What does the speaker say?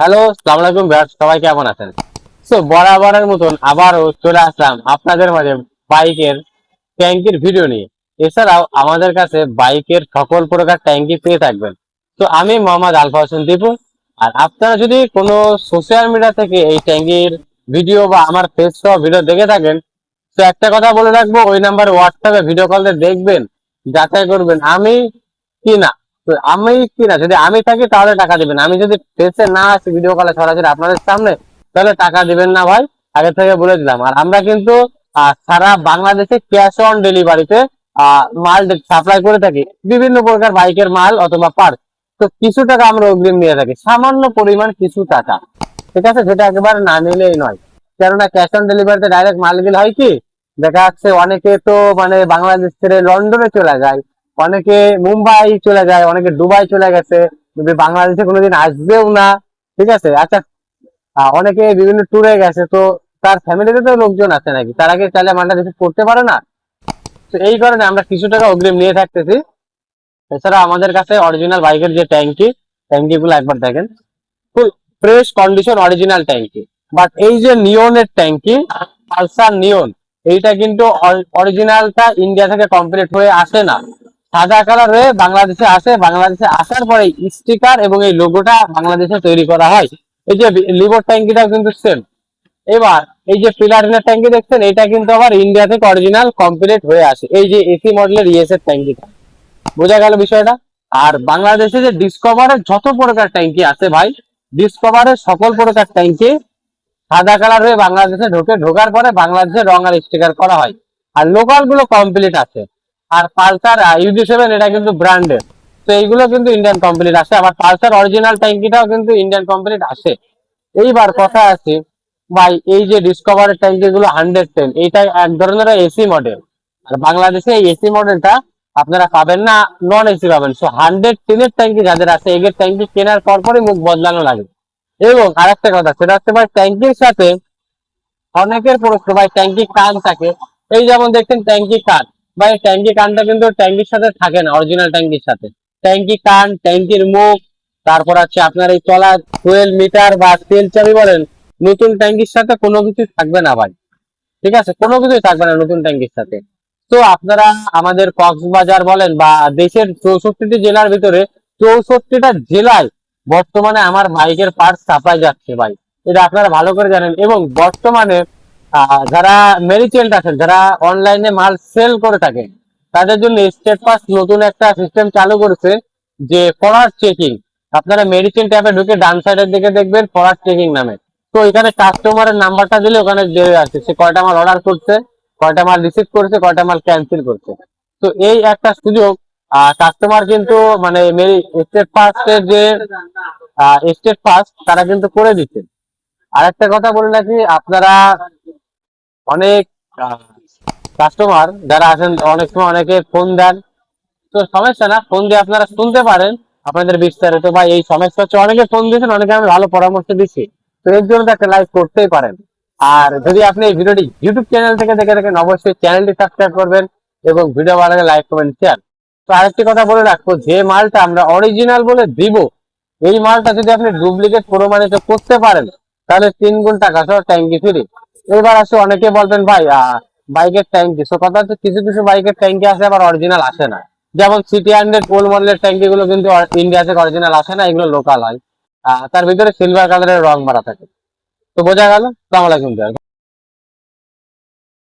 Hello সালাম আলাইকুম viewers সবাই কেমন আছেন? সো বরাবরের মতন আবারও চলে আসলাম আপনাদের মাঝে বাইকের ট্যাঙ্কির ভিডিও নিয়ে। এছাড়াও আমাদের কাছে বাইকের সকল প্রকার ট্যাঙ্কি পেয়ে থাকবেন। তো আমি মোহাম্মদ আলফা হোসেন দীপু। আর আপনারা যদি কোনো সোশ্যাল মিডিয়া থেকে এই ট্যাঙ্কির ভিডিও বা আমার ফেস সহ ভিডিও দেখে থাকেন, তো একটা কথা বলে রাখব, ওই নাম্বার হোয়াটসঅ্যাপে ভিডিও কল দিয়ে দেখবেন, যাচাই করবেন আমি কি না। আমি কি না, যদি আমি থাকি তাহলে টাকা দিবেন। আমি যদি ফেসে না আসি ভিডিও কলে সরাসরি আপনাদের সামনে, তাহলে টাকা দিবেন না ভাই, আগে থেকে বলে দিলাম। আর আমরা কিন্তু সারা বাংলাদেশে ক্যাশ অন ডেলিভারিতে মাল সাপ্লাই করে থাকি। বিভিন্ন প্রকার বাইকের মাল অথবা পার্ট তো কিছু টাকা আমরা অগ্রিম নিয়ে থাকি। সামান্য পরিমাণ কিছু টাকা। ঠিক আছে? যেটা একেবারে না নিলেই নয়। কেননা ক্যাশ অন ডেলিভারিতে ডাইরেক্ট মাল গেলে হয় কি, দেখা যাচ্ছে অনেকে তো মানে বাংলাদেশ ছেড়ে লন্ডনে চলে যায়। অনেকে মুম্বাই চলে যায়, অনেকে দুবাই চলে গেছে বাংলাদেশে কোনোদিন আসবেও না, ঠিক আছে? আচ্ছা অনেকে বিভিন্ন ট্যুরে গেছে, তো তার ফ্যামিলিতে তো লোকজন আছে নাকি? তার আগে চাইলে মালটা রিসিভ করতে পারে না? তো এই কারণে আমরা কিছু টাকা অগ্রিম নিয়ে থাকতেছি। এছাড়া আমাদের কাছে অরিজিনাল বাইকের যে ট্যাঙ্কি ট্যাঙ্কি গুলো একবার দেখেন। ফুল ফ্রেশ কন্ডিশন অরিজিনাল ট্যাঙ্কি বাট এই যে নিয়নের ট্যাঙ্কি পালসার নিয়ন এইটা কিন্তু অরিজিনালটা ইন্ডিয়া থেকে কমপ্লিট হয়ে আসে না। সাদা কালার বাংলাদেশে আসে। বাংলাদেশে আসার পরে স্টিকার এবং এই লোগোটা বাংলাদেশে তৈরি করা হয়। এই যে লিভার ট্যাঙ্কিটাও কিন্তু সেম এবার এই যে পিলারিনের ট্যাঙ্কি দেখছেন, এটা কিন্তু আবার ইন্ডিয়া থেকে অরিজিনাল কমপ্লিট হয়ে আসে। এই যে এসি মডেলের ইএস এর ট্যাঙ্কিটা। বোঝা গেল বিষয়টা? আর বাংলাদেশে যে ডিসকভারের যত প্রকার ট্যাঙ্কি আছে ভাই ডিসকভারের সকল প্রকার ট্যাঙ্কি সাদা কালার হয়ে বাংলাদেশে ঢোকে। ঢোকার পরে বাংলাদেশে রং আর স্টিকার করা হয়। আর লোকালগুলো কমপ্লিট আছে। আর পালসার ইউডি সেভেন এটা কিন্তু ব্র্যান্ডের তো এইগুলো কিন্তু ইন্ডিয়ান কমপ্লিট আসে। আবার পালসার অরিজিনাল ট্যাঙ্কিটাও কিন্তু ইন্ডিয়ান কমপ্লিট আসে। এইবার কথা আছে, ভাই, এই যে ডিসকভারের ট্যাঙ্কি গুলো হান্ড্রেড টেন এইটা এক ধরনের এসি মডেল আর বাংলাদেশে এই এসি মডেলটা আপনারা পাবেন না নন এসি পাবেন। সো হান্ড্রেড টেনের ট্যাঙ্কি যাদের আছে এগের ট্যাঙ্কি কেনার পর পরই মুখ বদলানো লাগে। এবং আরেকটা কথা, সেটা হচ্ছে ভাই, ট্যাঙ্কির সাথে অনেকের প্রশ্ন, ভাই ট্যাঙ্কি কান থাকে। এই যেমন দেখছেন, ট্যাঙ্কি কান ভাই, ট্যাঙ্কি কানটা কিন্তু ট্যাঙ্কির সাথে থাকে না অরিজিনাল ট্যাঙ্কির সাথে। ট্যাঙ্কি কান, ট্যাঙ্কির মুখ, তারপর আছে আপনার এই চলা ফুয়েল মিটার বা তেল চাবি বলেন, নতুন ট্যাঙ্কির সাথে কোনো কিছু থাকবে না ভাই। ঠিক আছে? কোনো কিছুই থাকবে না নতুন ট্যাঙ্কির সাথে। তো আপনারা আমাদের কক্সবাজার বলেন বা দেশের চৌষট্টিটি জেলার ভিতরে, চৌষট্টিটা জেলায় বর্তমানে আমার বাইকের পার্টস সাপ্লাই যাচ্ছে ভাই। এটা আপনারা ভালো করে জানেন এবং বর্তমানে যারা মেরিচেন্ট আছেন, যারা অনলাইনে মাল সেল করে থাকে, তাদের জন্য স্টেট পাস নতুন একটা সিস্টেম চালু করেছে, যে ফরার চেকিং আপনারা মেডিসিন ট্যাবে ঢুকে ডান সাইডের দিকে দেখবেন ফরার চেকিং নামে। তো এখানে কাস্টমারের নাম্বারটা দিলে ওখানে দেওয়া আছে সে কয়টা মাল অর্ডার করছে, কয়টা মাল রিসিভ করছে, কয়টা মাল ক্যান্সেল করছে। তো এই একটা সুযোগ কাস্টমার কিন্তু মানে স্টেট ফার্স্টের যে স্টেট ফার্স্ট তারা কিন্তু করে দিচ্ছে। আর একটা কথা বলে রাখি, আপনারা অনেক কাস্টমার যারা আছেন, অনেক সময় অনেকে ফোন দেন। তো সমস্যা না ফোন দিয়ে আপনারা শুনতে পারেন আপনাদের বিস্তারিত। বা এই সমস্যা হচ্ছে অনেকে ফোন দিয়েছেন, অনেকে আমি ভালো পরামর্শ দিচ্ছি। তো এর জন্য একটা লাইভ করতেই পারেন। আর যদি আপনি এই ভিডিওটি ইউটিউব চ্যানেল থেকে দেখে থাকেন, অবশ্যই চ্যানেলটি সাবস্ক্রাইব করবেন এবং ভিডিও ভালো লাগলে লাইক কমেন্ট শেয়ার তো আরেকটি কথা বলে রাখব, যে মালটা আমরা অরিজিনাল বলে দিব, এই মালটা যদি আপনি ডুপ্লিকেট প্রমাণিত করতে পারেন, তাহলে তিন গুণ টাকা সহ ট্যাঙ্কি ফ্রি এবার আসে, অনেকে বলবেন, ভাই বাইকের ট্যাঙ্কি সো কথা হচ্ছে, কিছু কিছু বাইকের ট্যাঙ্কি আসে, আবার অরিজিনাল আসে না। যেমন সিটি হান্ড্রেড পোল মডেলের ট্যাঙ্কি গুলো কিন্তু ইন্ডিয়া থেকে অরিজিনাল আসে না, এগুলো লোকাল হয়। তার ভিতরে সিলভার কালারের রং মারা থাকে। তো বোঝা গেল? সালাম আলাইকুম